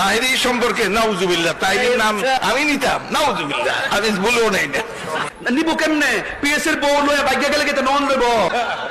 তাহিরি সম্পর্কে নাউজুবিল্লাহ তাহিরির নাম আমি নিতাম নাউজুবিল্লাহ। আমি বলেও নাই না। নিবো কেমনে? পিএস এর বউ লয়ে বাইকে গেলে কিন্তু নন লইব?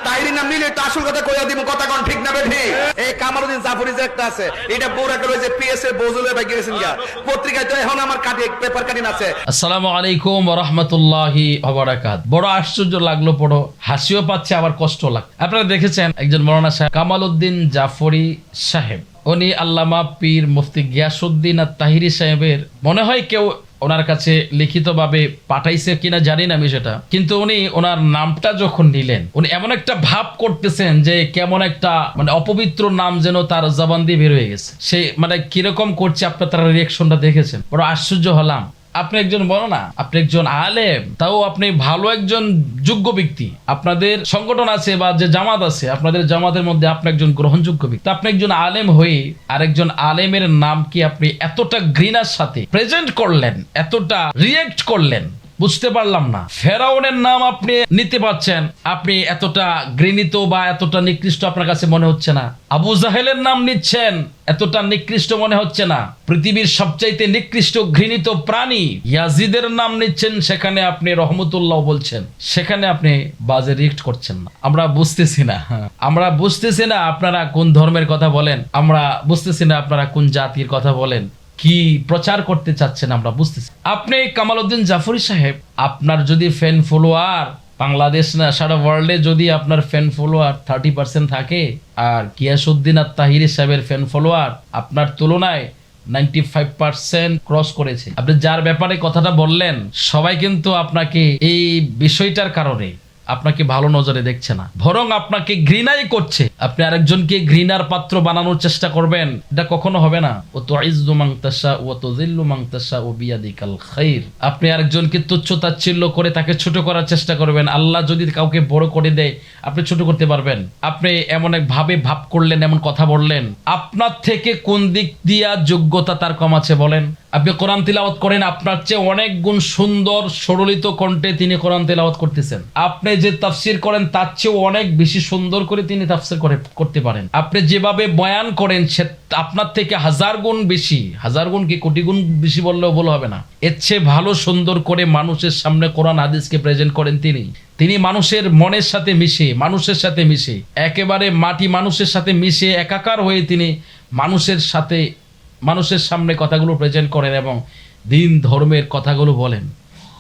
তাইরি নাম নিলে তো আসল কথা কইয়া দিব কথা কোন ঠিক না বেঠি? এই কামারুদ্দিন জাফরি যে একটা আছে এটা বউরা করে যে পিএস এর বউ লয়ে বাইকে গেছেন গা পত্রিকায় তো এখন আমার কাটি পেপার কাটিং আছে আসসালামু আলাইকুম রহমতুল্লাহি অবরাকাত বড় আশ্চর্য লাগল বড় হাসিও পাচ্ছে আবার কষ্ট লাগ আপনারা দেখেছেন একজন মৌলানা সাহেব কামাল উদ্দিন জাফরি সাহেব। উনি আল্লামা পীর মুফতি গিয়াসুদ্দিন আর তাহিরি সাহেবের, মনে হয় কেউ ওনার কাছে লিখিতভাবে পাঠাইছে কিনা জানি না আমি সেটা। কিন্তু উনি ওনার নামটা যখন নিলেন, উনি এমন একটা ভাব করতেছেন যে কেমন একটা মানে অপবিত্র নাম যেন তার জবান দিয়ে বের হয়ে গেছে। সে মানে কীরকম করছে আপনার তার রিয়েকশনটা দেখেছেন? বড় আশ্চর্য হলাম। আপনি একজন বড় না, আপনি একজন আলেম, তাও আপনি ভালো একজন যোগ্য ব্যক্তি। আপনাদের সংগঠন আছে বা যে জামাত আছে, আপনাদের জামাতের মধ্যে আপনি একজন গ্রহণযোগ্য ব্যক্তি। আপনি একজন আলেম হয়ে আরেকজন আলেমের নাম কি আপনি এতটা ঘৃণার সাথে প্রেজেন্ট করলেন, এতটা রিয়েক্ট করলেন? বুঝতে পারলাম না। ফেরাউনের নাম আপনি নিতে পারছেন। আপনি এতটা ঘৃণিত বা এতটা নিকৃষ্ট আপনার কাছে মনে হচ্ছে না। আবু জাহেলের নাম নিচ্ছেন, এতটা নিকৃষ্ট মনে হচ্ছে না। পৃথিবীর সবচাইতে নিকৃষ্ট ঘৃণিত প্রাণী ইয়াজিদের নাম নিচ্ছেন, সেখানে আপনি রহমতুল্লাহ বলছেন। সেখানে আপনি বাজে রিক্ট করছেন না। আমরা বুঝতেছি না। আমরা বুঝতেছি না আপনারা কোন ধর্মের কথা বলেন। আমরা বুঝতেছি না আপনারা কোন জাতির কথা বলেন। কি প্রচার করতে চাচ্ছেন আমরা বুঝতেছি। আপনি কামালউদ্দিন জাফরি সাহেব, আপনার যদি ফ্যান ফলোয়ার বাংলাদেশ না, সারা ওয়ার্ল্ডে যদি আপনার ফ্যান ফলোয়ার থার্টি পার্সেন্ট থাকে, আর কিয়াসুদ্দিন আর তাহিরি সাহেবের ফ্যান ফলোয়ার আপনার তুলনায় নাইনটি ফাইভ পার্সেন্ট ক্রস করেছে। আপনি যার ব্যাপারে কথাটা বললেন, সবাই কিন্তু আপনাকে এই বিষয়টার কারণে আপনাকে ভালো নজরে দেখছে না। বরং আপনাকে ঘৃণাই করছে। আপনি আরেকজনকে ঘৃণার পাত্র বানানোর চেষ্টা করবেন, এটা কখনো হবে না। ও তো ইজ্জু মাংতাসা ও তো জিল্লু মাংতাসা ও বিয়াদিকাল খাইর। আপনি আরেকজনকে তুচ্ছ তাচ্ছিল্য করে তাকে ছোট করার চেষ্টা করবেন। আল্লাহ যদি কাউকে বড় করে দেয়, আপনি ছোট করতে পারবেন। আপনি এমন এক ভাবে ভাব করলেন, এমন কথা বললেন। আপনার থেকে কোন দিক দিয়া যোগ্যতা তার কম আছে বলেন? আপনি কোরআন তিলাওয়াত করেন, আপনার চেয়ে অনেক গুণ সুন্দর, সরলিত কণ্ঠে তিনি কোরআন তিলাওয়াত করতেছেন। আপনি যে তাফসির করেন, তার চেয়েও অনেক বেশি সুন্দর করে তিনি তাফসির করে, করতে পারেন। আপনি যেভাবে বয়ান করেন, সে আপনার থেকে হাজার গুণ বেশি। হাজার গুণ কি কোটি গুণ বেশি বললেও বলা হবে না। এর চেয়ে ভালো, সুন্দর করে মানুষের সামনে কোরআন, হাদিসকে প্রেজেন্ট করেন তিনি। তিনি মানুষের মনের সাথে মিশে, মানুষের সাথে মিশে। একেবারে মাটি মানুষের সাথে মিশে, একাকার হয়ে তিনি মানুষের সাথে, মানুষের সামনে কথাগুলো প্রেজেন্ট করেন এবং দিন ধর্মের কথাগুলো বলেন,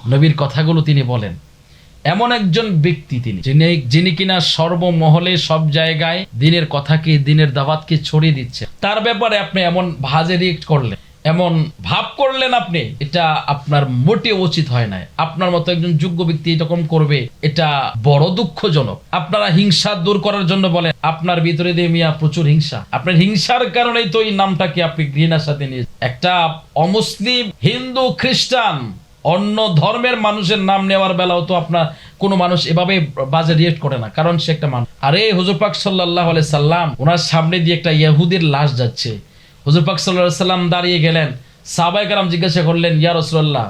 নবীর কথাগুলো তিনি বলেন। এমন একজন ব্যক্তি তিনি, যিনি কিনা সর্বমহলে সব জায়গায় দিনের কথাকে, দিনের দাওয়াতকে ছড়িয়ে দিচ্ছে। তার ব্যাপারে আপনি এমন ভাজে রিয়েক্ট করলেন, এমন ভাব করলেন আপনি, এটা আপনার মোটে উচিত হয় না আপনার মতো একজন যোগ্য ব্যক্তি এরকম করবে, এটা বড় দুঃখজনক। আপনারা হিংসা দূর করার জন্য বলেন, আপনার ভিতরে দিয়ে মিয়া প্রচুর হিংসা। আপনার হিংসার কারণেই তো এই নামটাকে আপনি ঘৃণার সাথে নিয়ে একটা অমুসলিম হিন্দু খ্রিস্টান অন্য ধর্মের মানুষের নাম নেওয়ার বেলাও তো আপনার কোনো মানুষ এভাবে বাজে রিয়েক্ট করে না, কারণ সে একটা মানুষ। আরে, হুজুর পাক সাল্লাহ সাল্লাম ওনার সামনে দিয়ে একটা ইয়াহুদের লাশ যাচ্ছে। হুজুর পাক সাল্লাহ সাল্লাম দাঁড়িয়ে গেলেন। সাবাই কালাম জিজ্ঞাসা করলেন, ইয়া রসুল্লাহ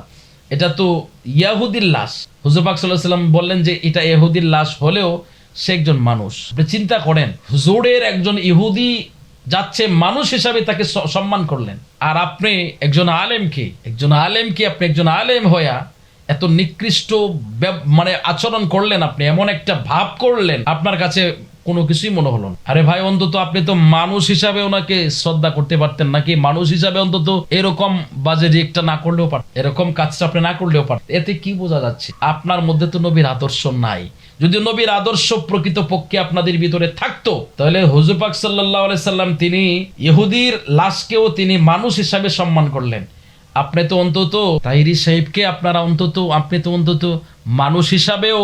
এটা তো ইয়াহুদির লাশ। হুজুর পাক সাল্লাহ সাল্লাম বললেন যে, এটা ইহুদির লাশ হলেও সে একজন মানুষ। চিন্তা করেন, হুজুরের একজন ইহুদি যাচ্ছে মানুষ হিসাবে তাকে সম্মান করলেন। আর আপনি একজন আলেমকে একজন আলেমকে আপনি একজন আলেম হইয়া এত নিকৃষ্ট মানে আচরণ করলেন আপনি, এমন একটা ভাব করলেন, আপনার কাছে কোনো কিছুই মনে হলো না। আরে ভাই, অন্তত আপনি তো মানুষ হিসাবে ওনাকে শ্রদ্ধা করতে পারতেন নাকি? মানুষ হিসাবে অন্তত এরকম বাজে রিয়েক্টটা না করলেও পারতেন, এরকম কাজটা আপনি না করলেও পারতেন। এতে কি বোঝা যাচ্ছে? আপনার মধ্যে তো নবীর আদর্শ নাই। যদি নবীর আদর্শ প্রকৃত পক্ষে আপনাদের ভিতরে থাকতো, তাহলে হুজুর পাক সাল্লাহ সাল্লাম তিনি ইহুদির লাশকেও তিনি মানুষ হিসাবে সম্মান করলেন। আপনি তো অন্তত তাইরি সাহেবকে আপনারা অন্তত, আপনি তো অন্তত মানুষ হিসাবেও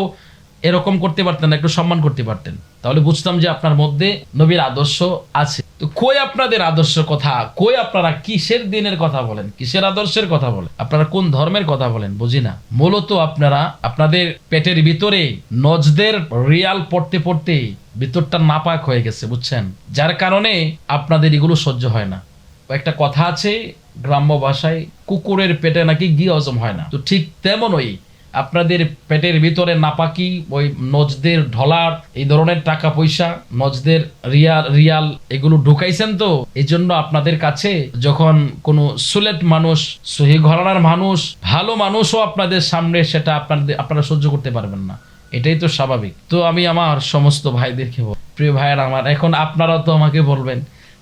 এরকম করতে পারতেন একটু সম্মান করতে পারতেন। তাহলে বুঝতাম যে আপনার মধ্যে নবীর আদর্শ আছে। তো কই আপনাদের আদর্শ কথা? কই আপনারা কিসের দিনের কথা বলেন? কিসের আদর্শের কথা বলেন? আপনারা কোন ধর্মের কথা বলেন? বুঝি না। মূলত আপনারা, আপনাদের পেটের ভিতরে নজদের রিয়াল পড়তে পড়তে ভিতরটা নাপাক হয়ে গেছে, বুঝছেন? যার কারণে আপনাদের এগুলো সহ্য হয় না। একটা কথা আছে, গ্রাম্য ভাষায় কুকুরের পেটে নাকি ঘি হজম হয় না। তো ঠিক তেমনই আপনাদের পেটের ভিতরে নাপাকি, ওই নজদের ঢলার, এই ধরনের টাকা পয়সা, নজদের রিয়াল রিয়াল, এগুলো ঢুকাইছেন তো, এই জন্য আপনাদের কাছে যখন কোনো সুলেট মানুষ, সহি ঘরানার মানুষ, ভালো মানুষও আপনাদের সামনে সেটা আপনাদের, আপনারা সহ্য করতে পারবেন না। এটাই তো স্বাভাবিক। তো আমি আমার সমস্ত ভাইদেরকে প্রিয় ভাইয়ের আমার, এখন আপনারাও তো আমাকে বলবেন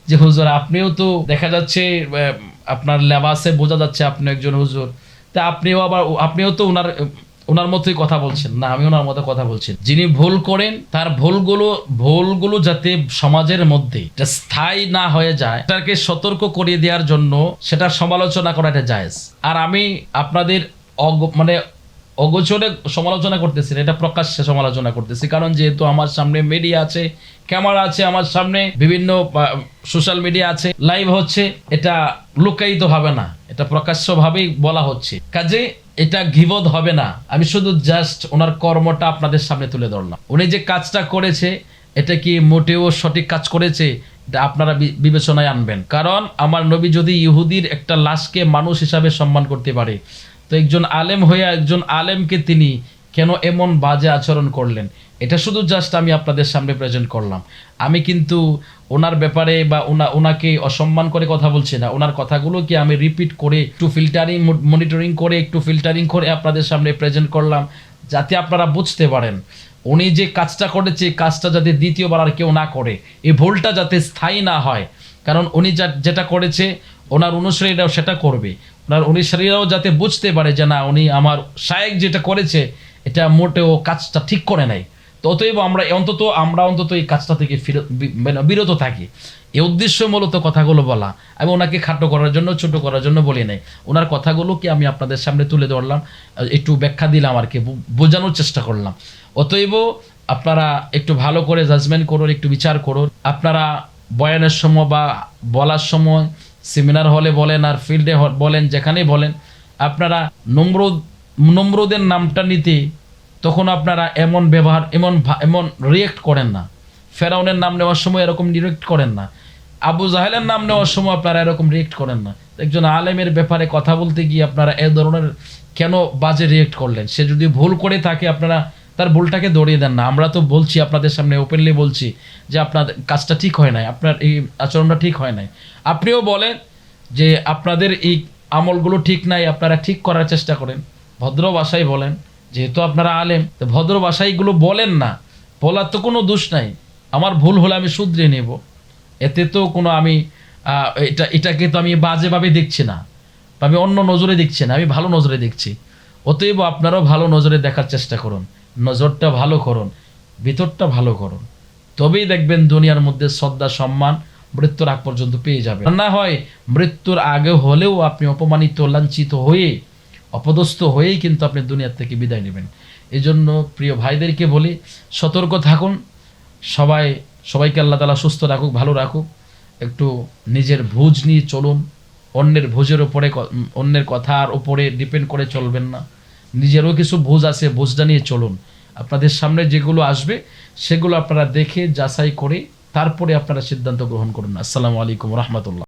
যে, হুজুর, আপনিও তো দেখা যাচ্ছে আপনার লেবাসে বোঝা যাচ্ছে আপনি একজন হুজুর। তা আপনিও আবার, আপনিও তো ওনার ওনার মতোই কথা বলছেন। না, আমি ওনার মতো কথা বলছি যিনি ভুল করেন, তার ভুলগুলো ভুলগুলো যাতে সমাজের মধ্যে স্থায়ী না হয়ে যায় তাকে সতর্ক করিয়ে দেওয়ার জন্য সেটা সমালোচনা করাটা জায়েজ। আর আমি আপনাদের মানে অগোচরে সমালোচনা করতেছি এটা প্রকাশ্যে সমালোচনা করতেছি। কারণ যেহেতু আমার সামনে মিডিয়া আছে ক্যামেরা আছে, আমার সামনে বিভিন্ন সোশ্যাল মিডিয়া আছে লাইভ হচ্ছে, এটা লুকায়িত হবে না, এটা প্রকাশ্য ভাবেই বলা হচ্ছে। কাজে এটা ঘিবদ হবে না, আমি শুধু জাস্ট ওনার কর্মটা আপনাদের সামনে তুলে ধরলাম। উনি যে কাজটা করেছে, এটা কি মোটেও সঠিক কাজ করেছে আপনারা বিবেচনায় আনবেন। কারণ আমার নবী যদি ইহুদির একটা লাশকে মানুষ হিসাবে সম্মান করতে পারে তো একজন আলেম হয়ে একজন আলেমকে তিনি কেন এমন বাজে আচরণ করলেন? এটা শুধু জাস্ট আমি আপনাদের সামনে প্রেজেন্ট করলাম। আমি কিন্তু ওনার ব্যাপারে বা ওনা, ওনাকে অসম্মান করে কথা বলছি না। ওনার কথাগুলোকে আমি রিপিট করে একটু ফিল্টারিং মনিটরিং করে একটু ফিল্টারিং করে আপনাদের সামনে প্রেজেন্ট করলাম, যাতে আপনারা বুঝতে পারেন। উনি যে কাজটা করেছে কাজটা যাতে দ্বিতীয়বার আর কেউ না করে। এই ভুলটা যাতে স্থায়ী না হয়। কারণ উনি যা, যেটা করেছে, ওনার অনুসারীরাও সেটা করবে। ওনার অনুসারীরাও যাতে বুঝতে পারে যে না, উনি আমার শায়েক যেটা করেছে, এটা মোটেও কাজটা ঠিক করে নাই। অতএব আমরা অন্তত আমরা অন্তত এই কাজটা থেকে ফিরত মানে বিরত থাকি। এই উদ্দেশ্য মূলত কথাগুলো বলা। আমি ওনাকে খাটো করার জন্য, ছোট করার জন্য বলি নাই। ওনার কথাগুলো কি আমি আপনাদের সামনে তুলে ধরলাম। একটু ব্যাখ্যা দিলাম আর কি বোঝানোর চেষ্টা করলাম। অতএব আপনারা একটু ভালো করে জাজমেন্ট করুন, একটু বিচার করুন। আপনারা বয়ানের সময় বা বলার সময় সেমিনার হলে বলেন আর ফিল্ডে বলেন, যেখানেই বলেন, আপনারা নম্রদ, নম্রদের নামটা নিতে তখন আপনারা এমন ব্যবহার, এমন এমন রিয়েক্ট করেন না। ফেরাউনের নাম নেওয়ার সময় এরকম রিয়েক্ট করেন না। আবু জাহেলের নাম নেওয়ার সময় আপনারা এরকম রিয়েক্ট করেন না। একজন আলেমের ব্যাপারে কথা বলতে গিয়ে আপনারা এ ধরনের কেন বাজে রিয়েক্ট করলেন? সে যদি ভুল করে থাকে, আপনারা তার ভুলটাকে দৌড়িয়ে দেন না। আমরা তো বলছি, আপনাদের সামনে ওপেনলি বলছি যে আপনার কাজটা ঠিক হয় নাই, আপনার এই আচরণটা ঠিক হয় নাই। আপনিও বলেন যে আপনাদের এই আমলগুলো ঠিক নাই, আপনারা ঠিক করার চেষ্টা করেন। ভদ্র ভাষায় বলেন, যেহেতু আপনারা আলেম, তো ভদ্র ভাষাইগুলো বলেন না। বলার তো কোনো দোষ নাই। আমার ভুল হলে আমি শুধরে নেব। এতে তো কোনো আমি এটা, এটাকে তো আমি বাজেভাবে দেখছি না। আমি অন্য নজরে দেখছি না, আমি ভালো নজরে দেখছি। অতএব আপনারাও ভালো নজরে দেখার চেষ্টা করুন। নজরটা ভালো করুন, ভিতরটা ভালো করুন। তবেই দেখবেন দুনিয়ার মধ্যে শ্রদ্ধা, সম্মান মৃত্যুর আগ পর্যন্ত পেয়ে আর না হয় মৃত্যুর আগে হলেও আপনি অপমানিত, লাঞ্ছিত হয়ে, অপদস্থ হয়েই কিন্তু আপনি দুনিয়ার থেকে বিদায় নেবেন। এই জন্য প্রিয় ভাইদেরকে বলি, সতর্ক থাকুন। সবাই, সবাইকে আল্লাহ তালা সুস্থ রাখুক, ভালো রাখুক। একটু নিজের ভোজ নিয়ে চলুন। অন্যের ভোজের ওপরে অন্যের কথার উপরে ডিপেন্ড করে চলবেন না। নিজেরও কিছু ভোজ আছে, বোঝটা নিয়ে চলুন। আপনাদের সামনে যেগুলো আসবে, সেগুলো আপনারা দেখে, যাচাই করে, তারপরে আপনারা সিদ্ধান্ত গ্রহণ করুন। আসসালামু আলাইকুম রহমতুল্লাহ।